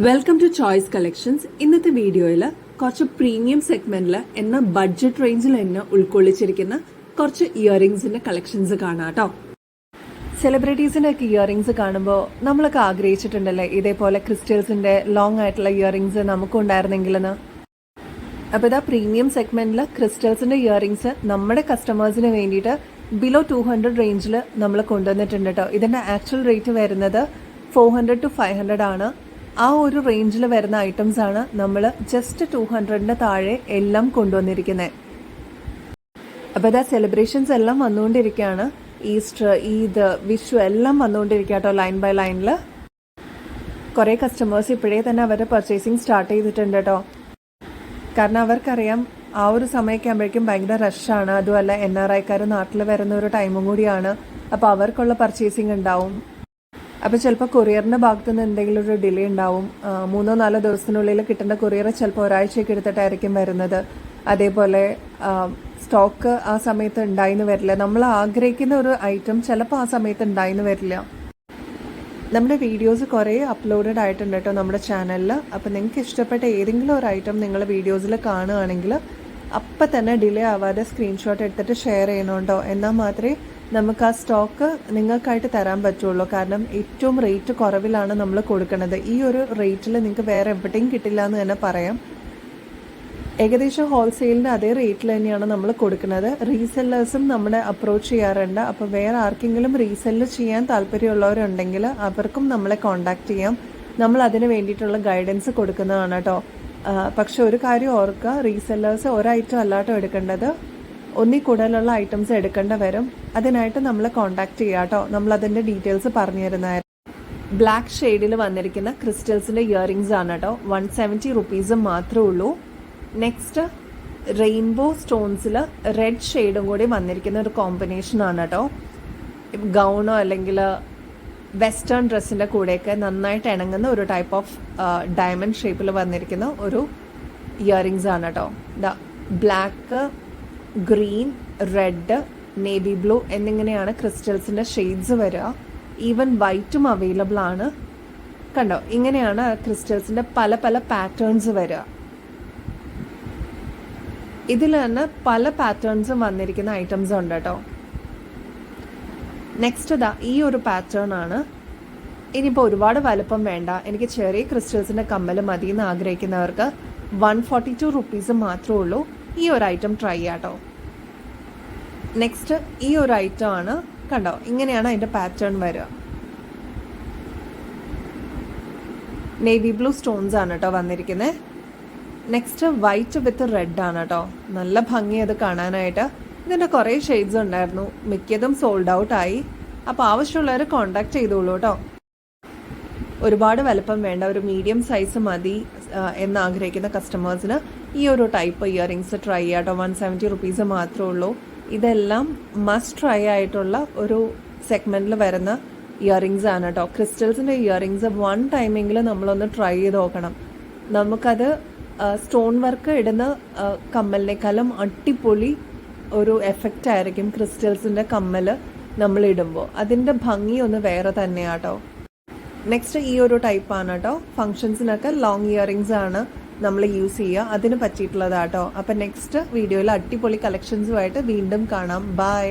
Welcome to choice collections ഇന്നത്തെ വീഡിയോയിൽ കുറച്ച് പ്രീമിയം സെഗ്മെന്റിൽ എന്ന ബഡ്ജറ്റ് റേഞ്ചിൽ എന്നെ ഉൾക്കൊള്ളിച്ചിരിക്കുന്ന കുറച്ച് ഇയറിംഗ്സിന്റെ കളക്ഷൻസ് കാണാം കേട്ടോ. സെലിബ്രിറ്റീസിന്റെ ഒക്കെ ഇയറിംഗ്സ് കാണുമ്പോൾ നമ്മളൊക്കെ ആഗ്രഹിച്ചിട്ടുണ്ടല്ലേ ഇതേപോലെ ക്രിസ്റ്റൽസിന്റെ ലോങ് ആയിട്ടുള്ള ഇയറിംഗ്സ് നമുക്കും ഉണ്ടായിരുന്നെങ്കിലെന്ന്? അപ്പോൾ ഇതാ പ്രീമിയം സെഗ്മെന്റിൽ ക്രിസ്റ്റൽസിന്റെ ഇയറിംഗ്സ് നമ്മുടെ കസ്റ്റമേഴ്സിന് വേണ്ടിയിട്ട് ബിലോ ടു ഹൺഡ്രഡ് റേഞ്ചിൽ നമ്മൾ കൊണ്ടുവന്നിട്ടുണ്ട് കേട്ടോ. ഇതിന്റെ ആക്ച്വൽ റേറ്റ് വരുന്നത് four hundred to five hundred ആണ്. ആ ഒരു റേഞ്ചിൽ വരുന്ന ഐറ്റംസ് ആണ് നമ്മൾ ജസ്റ്റ് ടു ഹൺഡ്രഡിന് താഴെ എല്ലാം കൊണ്ടുവന്നിരിക്കുന്നത് അപ്പോൾ ഇതാ സെലിബ്രേഷൻസ് എല്ലാം വന്നുകൊണ്ടിരിക്കുകയാണ് ഈസ്റ്റർ ഈദ് വിഷു എല്ലാം വന്നുകൊണ്ടിരിക്കുക കേട്ടോ ലൈൻ ബൈ ലൈനിൽ കുറേ കസ്റ്റമേഴ്സ് ഇപ്പോഴേ തന്നെ അവരുടെ പർച്ചേസിങ് സ്റ്റാർട്ട് ചെയ്തിട്ടുണ്ട് കേട്ടോ കാരണം അവർക്കറിയാം ആ ഒരു സമയമൊക്കെ ആകുമ്പോഴേക്കും ഭയങ്കര റഷാണ് അതുമല്ല എൻ ആർ ഐക്കാർ നാട്ടിൽ വരുന്ന ഒരു ടൈമും കൂടിയാണ്. അപ്പോൾ അവർക്കുള്ള പർച്ചേസിങ് ഉണ്ടാവും. അപ്പോൾ ചിലപ്പോൾ കൊറിയറിന്റെ ഭാഗത്തു നിന്ന് എന്തെങ്കിലും ഒരു ഡിലേ ഉണ്ടാവും. മൂന്നോ നാലോ ദിവസത്തിനുള്ളിൽ കിട്ടേണ്ട കൊറിയർ ചിലപ്പോൾ ഒരാഴ്ചയൊക്കെ എടുത്തിട്ടായിരിക്കും വരുന്നത്. അതേപോലെ സ്റ്റോക്ക് ആ സമയത്ത് ഉണ്ടായിന്ന് വരില്ല. നമ്മൾ ആഗ്രഹിക്കുന്ന ഒരു ഐറ്റം ചിലപ്പോൾ ആ സമയത്ത് ഉണ്ടായിന്ന് വരില്ല. നമ്മുടെ വീഡിയോസ് കുറേ അപ്ലോഡഡ് ആയിട്ടുണ്ട് കേട്ടോ നമ്മുടെ ചാനലിൽ അപ്പോൾ നിങ്ങൾക്ക് ഇഷ്ടപ്പെട്ട ഏതെങ്കിലും ഒരു ഐറ്റം നിങ്ങൾ വീഡിയോസിൽ കാണുകയാണെങ്കിൽ അപ്പം തന്നെ ഡിലേ ആവാതെ സ്ക്രീൻഷോട്ട് എടുത്തിട്ട് ഷെയർ ചെയ്യണോണ്ടോ എന്നാൽ മാത്രമേ നമുക്ക് ആ സ്റ്റോക്ക് നിങ്ങൾക്കായിട്ട് തരാൻ പറ്റുള്ളൂ. കാരണം ഏറ്റവും റേറ്റ് കുറവിലാണ് നമ്മൾ കൊടുക്കുന്നത്. ഈ ഒരു റേറ്റിൽ നിങ്ങൾക്ക് വേറെ എവിടെയും കിട്ടില്ല എന്ന് തന്നെ പറയാം. ഏകദേശം ഹോൾസെയിലിന്റെ അതേ റേറ്റിൽ തന്നെയാണ് നമ്മൾ കൊടുക്കുന്നത്. റീസെല്ലേഴ്സും നമ്മളെ അപ്രോച്ച് ചെയ്യാറുണ്ട്. അപ്പോൾ വേറെ ആർക്കെങ്കിലും റീസെല്ല് ചെയ്യാൻ താല്പര്യമുള്ളവരുണ്ടെങ്കിൽ അവർക്കും നമ്മളെ കോൺടാക്റ്റ് ചെയ്യാം. നമ്മൾ അതിന് വേണ്ടിയിട്ടുള്ള ഗൈഡൻസ് കൊടുക്കുന്നതാണ് കേട്ടോ പക്ഷെ ഒരു കാര്യം ഓർക്കുക. റീസെല്ലേഴ്സ് ഒരൈറ്റം അല്ലാട്ടോ എടുക്കേണ്ടത്. ഒന്നിൽ കൂടുതലുള്ള ഐറ്റംസ് എടുക്കേണ്ട വരും. അതിനായിട്ട് നമ്മൾ കോൺടാക്ട് ചെയ്യാം കേട്ടോ. നമ്മൾ അതിന്റെ ഡീറ്റെയിൽസ് പറഞ്ഞു തരുന്നതായിരുന്നു ബ്ലാക്ക് ഷെയ്ഡിൽ വന്നിരിക്കുന്ന ക്രിസ്റ്റൽസിന്റെ ഇയറിംഗ്സ് ആണ് കേട്ടോ. വൺ സെവന്റി റുപ്പീസ് മാത്രമേ ഉള്ളൂ. നെക്സ്റ്റ് റെയിൻബോ സ്റ്റോൺസിൽ റെഡ് ഷെയ്ഡും കൂടി വന്നിരിക്കുന്ന ഒരു കോമ്പിനേഷൻ ആണ് കേട്ടോ. ഗൗണോ അല്ലെങ്കിൽ വെസ്റ്റേൺ ഡ്രസ്സിന്റെ കൂടെയൊക്കെ നന്നായിട്ട് ഇണങ്ങുന്ന ഒരു ടൈപ്പ് ഓഫ് ഡയമണ്ട് ഷേപ്പിൽ വന്നിരിക്കുന്ന ഒരു ഇയറിംഗ്സ് ആണ് കേട്ടോ. Black green red navy blue എന്നിങ്ങനെയാണ് ക്രിസ്റ്റൽസിന്റെ ഷെയ്ഡ്സ് വരിക. ഈവൻ വൈറ്റും അവൈലബിൾ ആണ്. കണ്ടോ? ഇങ്ങനെയാണ് ക്രിസ്റ്റൽസിന്റെ പല പല പാറ്റേൺസ് വരിക. ഇതിൽ തന്നെ പല പാറ്റേൺസും വന്നിരിക്കുന്ന ഐറ്റംസ് ഉണ്ട് കേട്ടോ. നെക്സ്റ്റ് ഇതാ ഈ ഒരു പാറ്റേൺ ആണ്. ഇനിയിപ്പോൾ ഒരുപാട് വലുപ്പം വേണ്ട. എനിക്ക് ചെറിയ ക്രിസ്റ്റൽസിന്റെ കമ്മൽ മതി എന്ന് ആഗ്രഹിക്കുന്നവർക്ക് വൺ ഫോർട്ടി ടു റുപ്പീസ് മാത്രമേ ഉള്ളൂ. ഈ ഒരു ഐറ്റം ട്രൈ ചെയ്യാട്ടോ. നെക്സ്റ്റ് ഈ ഒരു ഐറ്റം ആണ് കണ്ടോ? ഇങ്ങനെയാണ് അതിന്റെ പാറ്റേൺ വരിക. നേവി ബ്ലൂ സ്റ്റോൺസ് ആണ് കേട്ടോ വന്നിരിക്കുന്നത് നെക്സ്റ്റ് വൈറ്റ് വിത്ത് റെഡ് ആണ് കേട്ടോ നല്ല ഭംഗി അത് കാണാനായിട്ട്. ഇതിന്റെ കുറേ ഷെയ്ഡ്സ് ഉണ്ടായിരുന്നു. മിക്കതും സോൾഡ് ഔട്ട് ആയി. അപ്പോൾ ആവശ്യമുള്ളവർ കോൺടാക്ട് ചെയ്തോളൂ കേട്ടോ ഒരുപാട് വലുപ്പം വേണ്ട ഒരു മീഡിയം സൈസ് മതി എന്ന് ആഗ്രഹിക്കുന്ന കസ്റ്റമേഴ്സിന് ഈ ഒരു ടൈപ്പ് ഇയറിങ്സ് ട്രൈ ചെയ്യാട്ടോ. വൺ സെവന്റി റുപ്പീസ് മാത്രമേ ഉള്ളൂ. ഇതെല്ലാം മസ്റ്റ് ട്രൈ ആയിട്ടുള്ള ഒരു സെഗ്മെന്റിൽ വരുന്ന ഇയറിങ്സ് ആണ് കേട്ടോ ക്രിസ്റ്റൽസിന്റെ ഇയറിങ്സ് വൺ ടൈമെങ്കിലും നമ്മളൊന്ന് ട്രൈ ചെയ്ത് നോക്കണം. നമുക്കത് സ്റ്റോൺ വർക്ക് ഇടുന്ന കമ്മലിനേക്കാളും അടിപൊളി ഒരു എഫക്റ്റ് ആയിരിക്കും ക്രിസ്റ്റൽസിന്റെ കമ്മൽ നമ്മൾ ഇടുമ്പോൾ അതിന്റെ ഭംഗി ഒന്ന് വേറെ തന്നെയാട്ടോ. നെക്സ്റ്റ് ഈ ഒരു ടൈപ്പ് ആണ് കേട്ടോ ഫംഗ്ഷൻസിനൊക്കെ ലോങ് ഇയറിങ്സ് ആണ് നമ്മൾ യൂസ് ചെയ്യുക. അതിന് പറ്റിയിട്ടുള്ളതാട്ടോ അപ്പം നെക്സ്റ്റ് വീഡിയോയിൽ അടിപൊളി കളക്ഷൻസുമായിട്ട് വീണ്ടും കാണാം. ബൈ